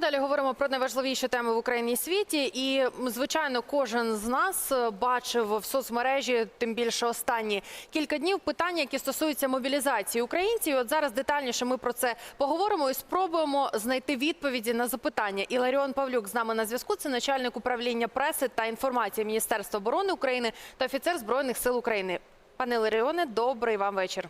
Далі говоримо про найважливіші теми в Україні і світі. І звичайно, кожен з нас е, бачив в соцмережі, тим більше останні кілька днів, питання, які стосуються мобілізації українців. От зараз детальніше ми про це поговоримо і спробуємо знайти відповіді на запитання. Іларіон Павлюк з нами на зв'язку. Це начальник управління преси та інформації Міністерства оборони України та офіцер збройних сил України. Пане Іларіоне, добрий вам вечір.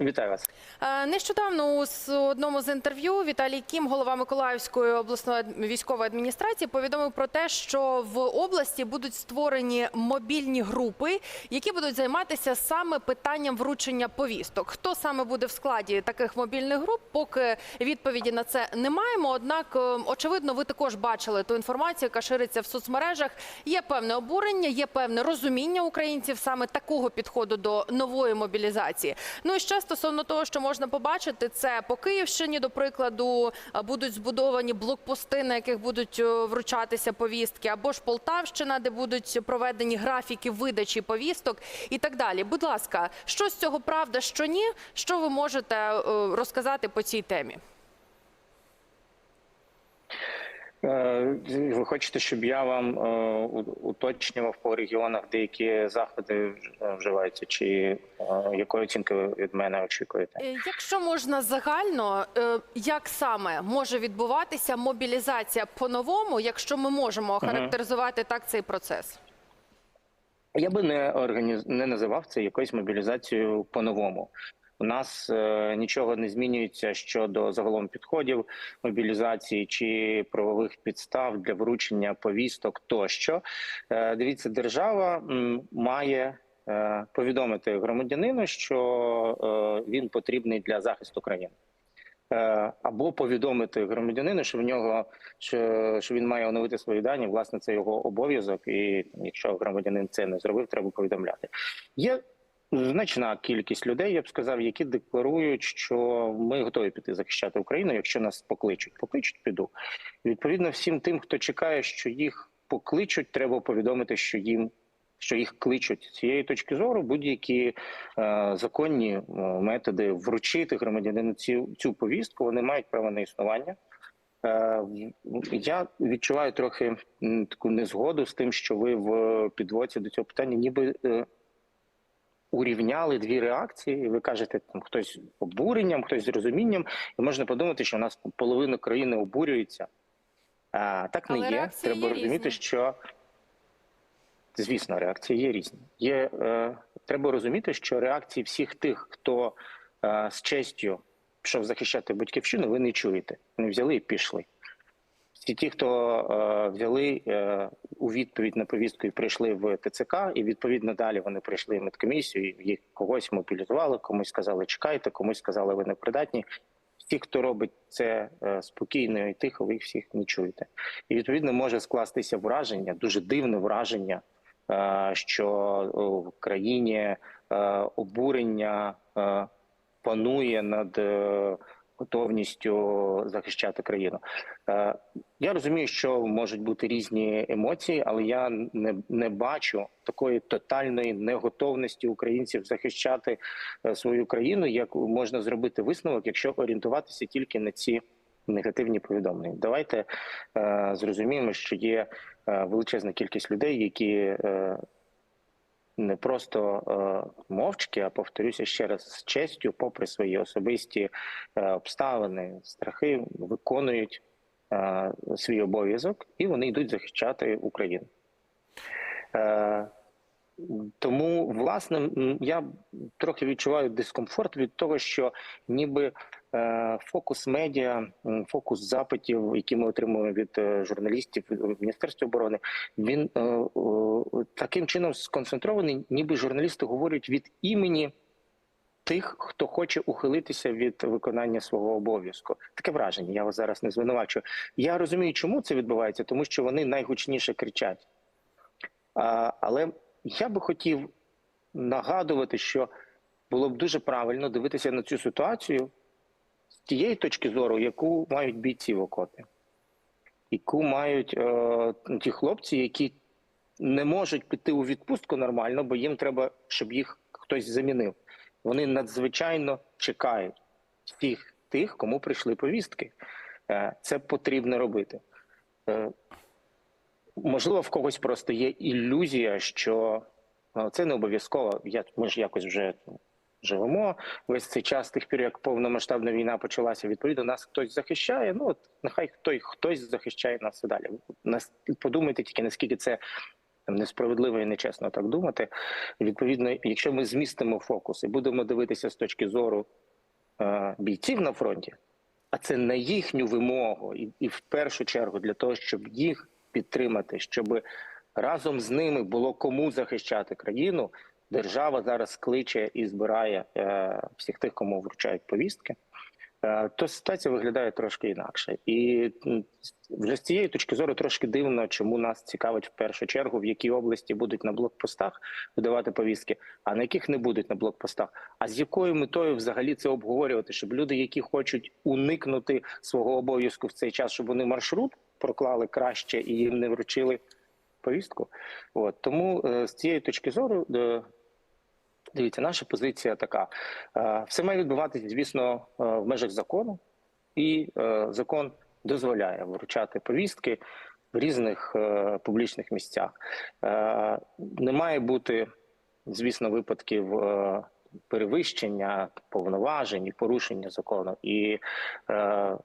Вітаю вас. Е, Нещодавно у одному з інтерв'ю Віталій Кім, голова Миколаївської обласної військової адміністрації, повідомив про те, що в області будуть створені мобільні групи, які будуть займатися саме питанням вручення повісток. Хто саме буде в складі таких мобільних груп? Поки відповіді на це не маємо. Однак, е, очевидно, ви також бачили ту інформацію, яка шириться в соцмережах. Є певне обурення, є певне розуміння українців саме такого підходу до нової мобілізації. Ну і ще стосовно того, що можна побачити, це по Київщині, до прикладу, будуть збудовані блокпости, на яких будуть е, вручатися повістки, або ж Полтавщина, де будуть проведені графіки видачі повісток і так далі. Будь ласка, що з цього правда, що ні? Що ви можете е, розказати по цій темі? Е, Ви хочете, щоб я вам е, уточнював по регіонах деякі заходи е, вживаються, чи е, якої оцінки ви від мене очікуєте? Е, Якщо можна загально, е, як саме може відбуватися мобілізація по-новому, якщо ми можемо охарактеризувати так цей процес? Я би не організ... не називав це якоюсь мобілізацією по-новому. У нас е, нічого не змінюється щодо загалом підходів мобілізації чи правових підстав для вручення повісток тощо. Е, дивіться, держава м, має е, повідомити громадянину, що е, він потрібний для захисту країни. Е, Або повідомити громадянину, що в нього що, що він має оновити свої дані. Власне, це його обов'язок, і якщо громадянин це не зробив, треба повідомляти. Є значна кількість людей, я б сказав, які декларують, що ми готові піти захищати Україну, якщо нас покличуть. Покличуть, піду. Відповідно, всім тим, хто чекає, що їх покличуть, треба повідомити, що їм. Що їх кличуть з цієї точки зору, будь-які е, законні е, методи вручити громадянину цю, цю повістку, вони мають право на існування. Е, я відчуваю трохи таку незгоду з тим, що ви в підводі до цього питання, ніби е, урівняли дві реакції. Ви кажете, там хтось обуренням, хтось з розумінням, і можна подумати, що у нас половина країни обурюється. А так не Але є. Треба є розуміти, різні. що звісно, реакції є різні. Є е, треба розуміти, що реакції всіх тих, хто е, з честю пішов захищати батьківщину, ви не чуєте. Вони взяли і пішли. Всі ті, хто е, взяли е, у відповідь на повістку і прийшли в ТЦК, і відповідно далі вони прийшли в медкомісію, і їх когось мобілізували, комусь сказали чекайте, комусь сказали ви непридатні. Всі, хто робить це е, спокійно і тихо, ви їх всіх не чуєте. І відповідно може скластися враження, дуже дивне враження, що в країні обурення панує над готовністю захищати країну. Е, Я розумію, що можуть бути різні емоції, але я не, не бачу такої тотальної неготовності українців захищати е, свою країну, як можна зробити висновок, якщо орієнтуватися тільки на ці негативні повідомлення. Давайте е, зрозуміємо, що є величезна кількість людей, які не просто е, мовчки, а повторюся ще раз з честю, попри свої особисті е, обставини, страхи, виконують е, свій обов'язок і вони йдуть захищати Україну. Е, тому, власне, я трохи відчуваю дискомфорт від того, що ніби фокус медіа, фокус запитів, які ми отримуємо від е, журналістів від Міністерства оборони, він е, таким чином сконцентрований, ніби журналісти говорять від імені тих, хто хоче ухилитися від виконання свого обов'язку. Таке враження. Я вас зараз не звинувачую. Я розумію, чому це відбувається, тому що вони найгучніше кричать. Але я би хотів нагадувати, що було б дуже правильно дивитися на цю ситуацію тієї точки зору, яку мають бійці в окопі, яку мають е, ті хлопці, які не можуть піти у відпустку нормально, бо їм треба, щоб їх хтось замінив. Вони надзвичайно чекають всіх тих, кому прийшли повістки. Е, Це потрібно робити. Е, Можливо, в когось просто є ілюзія, що е, це не обов'язково. Я ми ж якось вже живемо весь цей час, тих пір, як повномасштабна війна почалася. Відповідно, нас хтось захищає. Ну от нехай той хтось захищає нас і далі. Нас подумайте тільки наскільки це несправедливо і нечесно так думати. Відповідно, якщо ми змістимо фокус і будемо дивитися з точки зору е, бійців на фронті, а це на їхню вимогу, і, і в першу чергу для того, щоб їх підтримати, щоб разом з ними було кому захищати країну. Держава зараз кличе і збирає е, всіх тих, кому вручають повістки. Е, то ситуація виглядає трошки інакше, і вже з цієї точки зору трошки дивно, чому нас цікавить в першу чергу, в якій області будуть на блокпостах видавати повістки, а на яких не будуть на блокпостах. А з якою метою взагалі це обговорювати, щоб люди, які хочуть уникнути свого обов'язку в цей час, щоб вони маршрут проклали краще і їм не вручили повістку. От тому е, з цієї точки зору. е, Дивіться, наша позиція така: Е, все має відбуватися, звісно, в межах закону, і закон дозволяє вручати повістки в різних публічних місцях. Не має бути, звісно, випадків перевищення повноважень і порушення закону. І е,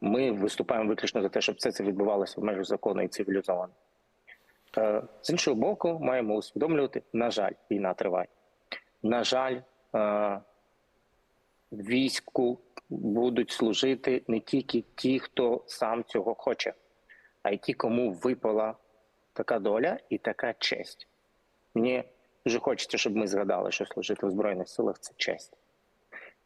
ми виступаємо виключно за те, щоб все це відбувалося в межах закону і цивілізовано. Е, З іншого боку, маємо усвідомлювати, на жаль, війна триває. На жаль, е, війську будуть служити не тільки ті, хто сам цього хоче, а й ті, кому випала така доля і така честь. Мені дуже хочеться, щоб ми згадали, що служити в Збройних силах це честь.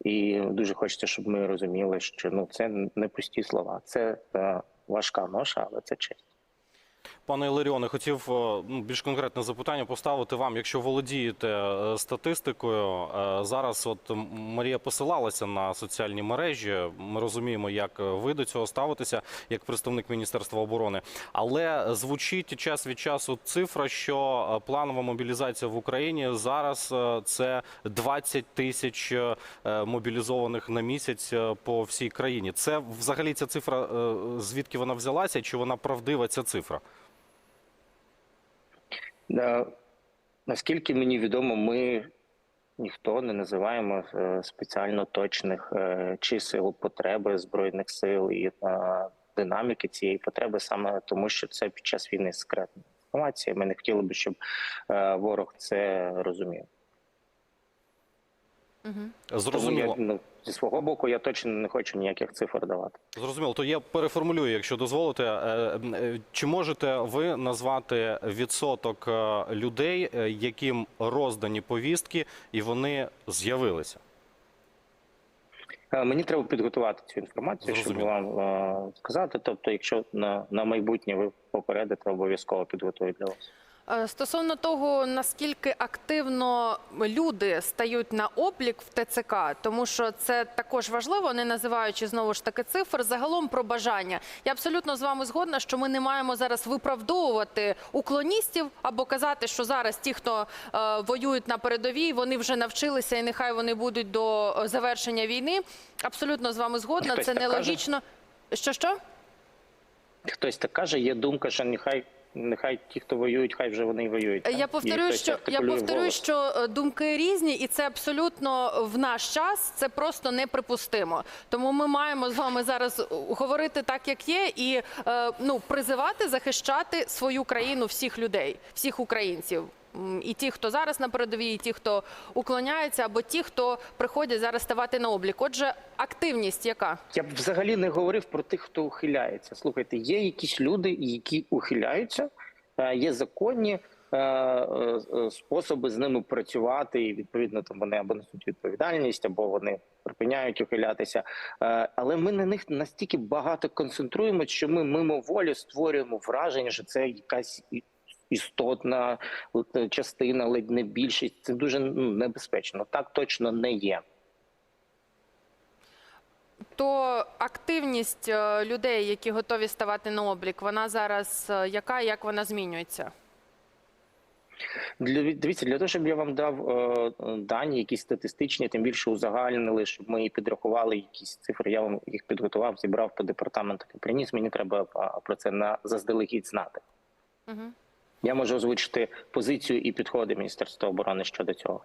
І дуже хочеться, щоб ми розуміли, що ну це не пусті слова, це е, важка ноша, але це честь. Пане Іларіоне, хотів е, ну, більш конкретне запитання поставити вам. Якщо володієте е, статистикою, е, зараз от Марія посилалася на соціальні мережі. Ми розуміємо, як ви до цього ставитеся, як представник Міністерства оборони. Але звучить час від часу цифра, що планова мобілізація в Україні зараз це 20 тисяч мобілізованих на місяць по всій країні. Це взагалі ця цифра, звідки вона взялася, чи вона правдива ця цифра? Наскільки мені відомо, ми ніхто не називаємо е, спеціально точних е, чисел потреби збройних сил і е, динаміки цієї потреби, саме тому, що це під час війни секретна інформація. Ми не хотіли би, щоб ворог це розумів. Тому Зрозуміло. я, ну, зі свого боку я точно не хочу ніяких цифр давати. Зрозуміло, то я переформулюю, якщо дозволите. Е, е, Чи можете ви назвати відсоток е, людей, е, яким роздані повістки, і вони з'явилися? Е, Мені треба підготувати цю інформацію, щоб вам е, сказати. Тобто, якщо на, на майбутнє ви попередите, обов'язково підготую для вас. Е, Стосовно того, наскільки активно люди стають на облік в ТЦК, тому що це також важливо, не називаючи знову ж таки цифр, загалом про бажання. Я абсолютно з вами згодна, що ми не маємо зараз виправдовувати уклоністів або казати, що зараз ті, хто е, воюють на передовій, вони вже навчилися і нехай вони будуть до е, завершення війни. Абсолютно з вами згодна. Хтось це нелогічно. Що що? Хтось так каже, є думка, що нехай нехай ті, хто воюють, хай вже вони воюють. Я повторюю, що я повторюю, що е, думки різні, і це абсолютно в наш час. Це просто неприпустимо. Тому ми маємо з вами зараз е, говорити так, як є, і е, ну призивати захищати свою країну, всіх людей, всіх українців. І ті, хто зараз на передовій, і ті, хто уклоняється, або ті, хто приходять зараз ставати на облік. Отже, активність яка? Я б взагалі не говорив про тих, хто ухиляється. Слухайте, є якісь люди, які ухиляються, е, є законні е, е, способи з ними працювати, і відповідно там вони або несуть відповідальність, або вони припиняють ухилятися. Але ми на них настільки багато концентруємося, що ми мимоволі створюємо враження, що це якась істотна е, частина, ледь не більшість. Це дуже ну, небезпечно. Так точно не є. То активність е, людей, які готові ставати на облік, вона зараз е, яка, як вона змінюється? Для дивіться, для того, щоб я вам дав е, дані, якісь статистичні, тим більше узагальнили, щоб ми підрахували якісь цифри. Я вам їх підготував, зібрав по департаменту і приніс. Мені треба про це на заздалегідь знати. Угу. Я можу озвучити позицію і підходи Міністерства оборони щодо цього.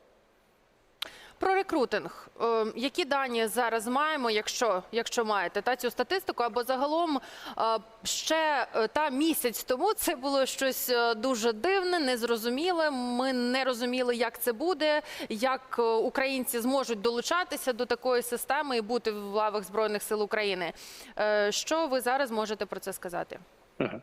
Про рекрутинг. Е, які дані зараз маємо, якщо, якщо маєте та цю статистику, або загалом е, ще е, та місяць тому це було щось е, дуже дивне, незрозуміле. Ми не розуміли, як це буде, як українці зможуть долучатися до такої системи і бути в лавах збройних сил України. Що ви зараз можете про це сказати? Мгм.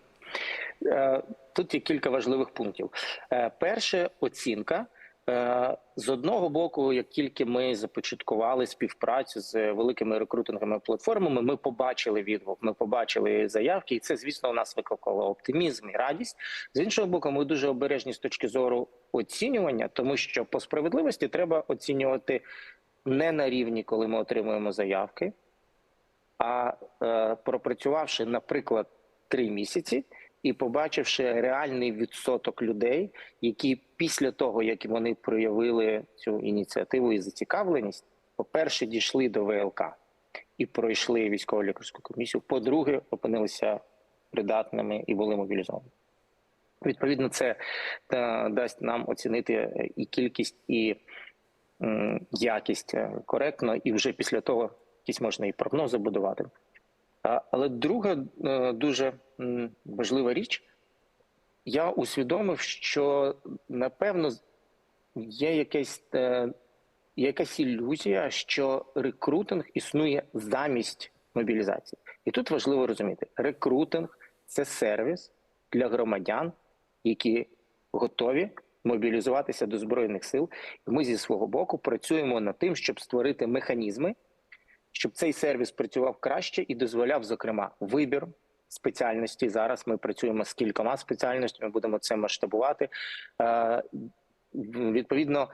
Тут є кілька важливих пунктів. Е, Перше оцінка. Е, З одного боку, як тільки ми започаткували співпрацю з великими рекрутинговими платформами, ми побачили відгук, ми побачили заявки, і це, звісно, у нас викликало оптимізм і радість. З іншого боку, ми дуже обережні з точки зору оцінювання, тому що по справедливості треба оцінювати не на рівні, коли ми отримуємо заявки, а е, пропрацювавши, наприклад, три місяці і побачивши реальний відсоток людей, які після того, як вони проявили цю ініціативу і зацікавленість, по-перше, дійшли до ВЛК і пройшли військово-лікарську комісію. По-друге, опинилися придатними і були мобілізовані. Відповідно, це е, дасть нам оцінити е, і кількість, і якість е, коректно, і вже після того якісь можна і прогнози будувати. Але друга е, дуже важлива річ, я усвідомив, що напевно є якесь, е, якась ілюзія, що рекрутинг існує замість мобілізації. І тут важливо розуміти: рекрутинг це сервіс для громадян, які готові мобілізуватися до збройних сил. Ми зі свого боку працюємо над тим, щоб створити механізми, щоб цей сервіс працював краще і дозволяв, зокрема, вибір спеціальності. Зараз ми працюємо з кількома спеціальностями, будемо це масштабувати. Е, Відповідно,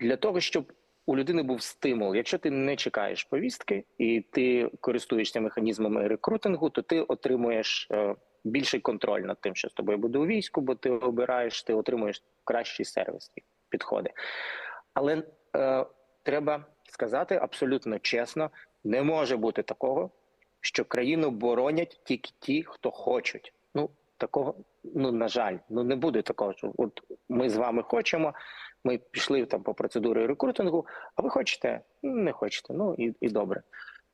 для того, щоб у людини був стимул, якщо ти не чекаєш повістки і ти користуєшся механізмами рекрутингу, то ти отримуєш е, більший контроль над тим, що з тобою буде у війську, бо ти обираєш, ти отримуєш кращий сервіс і підходи. Але е, треба сказати абсолютно чесно: не може бути такого, що країну боронять тільки ті, хто хочуть. Ну такого, ну на жаль, ну не буде такого. Що от ми з вами хочемо. Ми пішли там по процедурі рекрутингу. А ви хочете? Ну, Не хочете. Ну і, і добре.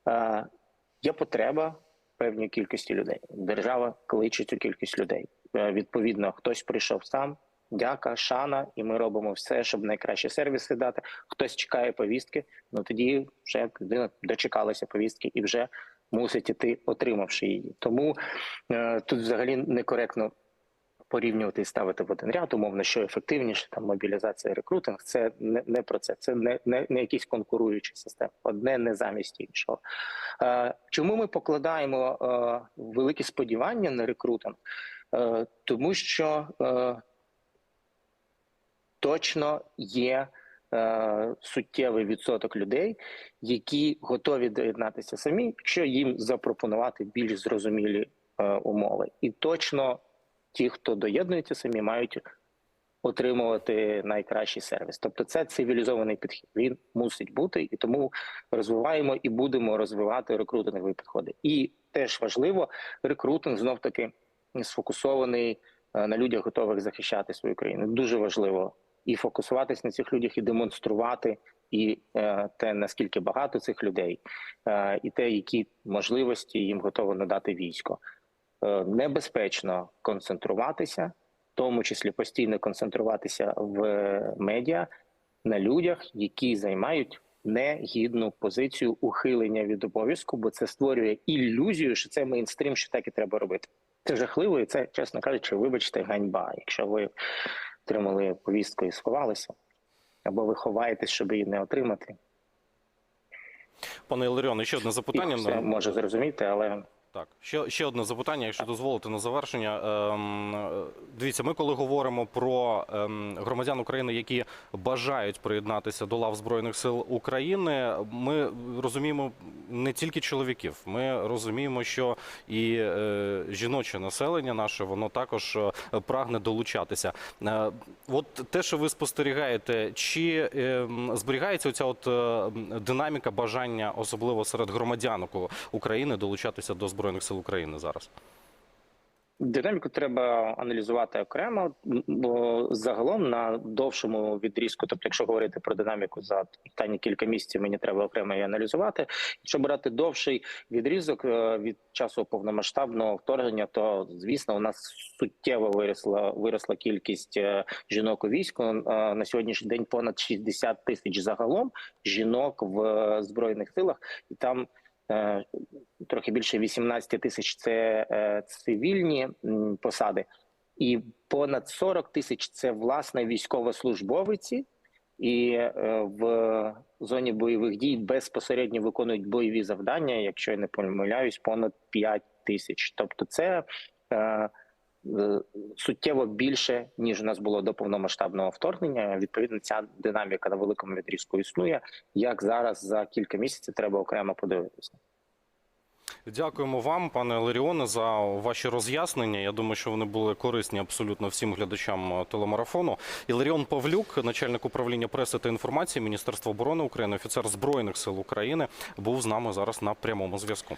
Е, є потреба певній кількості людей. Держава кличе цю кількість людей. Е, відповідно, хтось прийшов сам. Дяка, шана, і ми робимо все, щоб найкращі сервіси дати. Хтось чекає повістки. Ну тоді вже людина дочекалася повістки і вже мусить іти, отримавши її. Тому е, тут взагалі некоректно порівнювати і ставити в один ряд, умовно, що ефективніше там мобілізація, рекрутинг. Це не, не про це. Це не, не, не якісь конкуруючі системи. Одне не замість іншого. Е, чому ми покладаємо е, великі сподівання на рекрутинг? Е, тому що е, точно є е, суттєвий відсоток людей, які готові доєднатися самі, якщо їм запропонувати більш зрозумілі е, умови. І точно ті, хто доєднується самі, мають отримувати найкращий сервіс. Тобто, це цивілізований підхід. Він мусить бути, і тому розвиваємо і будемо розвивати рекрутингові підходи. І теж важливо, рекрутинг знов таки сфокусований е, на людях, готових захищати свою країну. Дуже важливо і фокусуватись на цих людях, і демонструвати і е, те, наскільки багато цих людей, е, і те, які можливості їм готово надати військо. Е, небезпечно концентруватися, в тому числі постійно концентруватися в медіа на людях, які займають негідну позицію ухилення від обов'язку, бо це створює ілюзію, що це мейнстрім, що так і треба робити. Це жахливо, і це, чесно кажучи, вибачте, ганьба. Якщо ви отримали повістку і сховалися, або ви ховаєтесь, щоб її не отримати. Пане Іларіоне, ще одне запитання. Це може зрозуміти, але Так, ще, ще одне запитання, якщо дозволите на завершення. Ем, е, дивіться, ми коли говоримо про ем, громадян України, які бажають приєднатися до лав Збройних сил України, ми розуміємо не тільки чоловіків. Ми розуміємо, що і е, жіноче населення наше воно також е, прагне долучатися. Е, от те, що ви спостерігаєте, чи ем, зберігається оця от е, динаміка бажання, особливо серед громадян України, долучатися до збройних сил України зараз? Динаміку треба аналізувати окремо, бо загалом на довшому відрізку, тобто, якщо говорити про динаміку за останні кілька місяців, мені треба окремо її аналізувати. Якщо брати довший відрізок е, від часу повномасштабного вторгнення, то звісно у нас суттєво виросла виросла кількість е, жінок у війську. Е, На сьогоднішній день понад 60 тисяч загалом жінок в збройних силах, і там трохи більше 18 тисяч це е, цивільні посади, і понад 40 тисяч це власне військовослужбовиці, і е, в зоні бойових дій безпосередньо виконують бойові завдання, якщо я не помиляюсь, понад 5 тисяч. Тобто, це е, е, суттєво більше ніж у нас було до повномасштабного вторгнення. Відповідно, ця динаміка на великому відрізку існує. Як зараз за кілька місяців треба окремо подивитися. Дякуємо вам, пане Ларіоне, за ваші роз'яснення. Я думаю, що вони були корисні абсолютно всім глядачам е, телемарафону. Іларіон Павлюк, начальник управління преси та інформації Міністерства оборони України, офіцер збройних сил України, був з нами зараз на прямому зв'язку.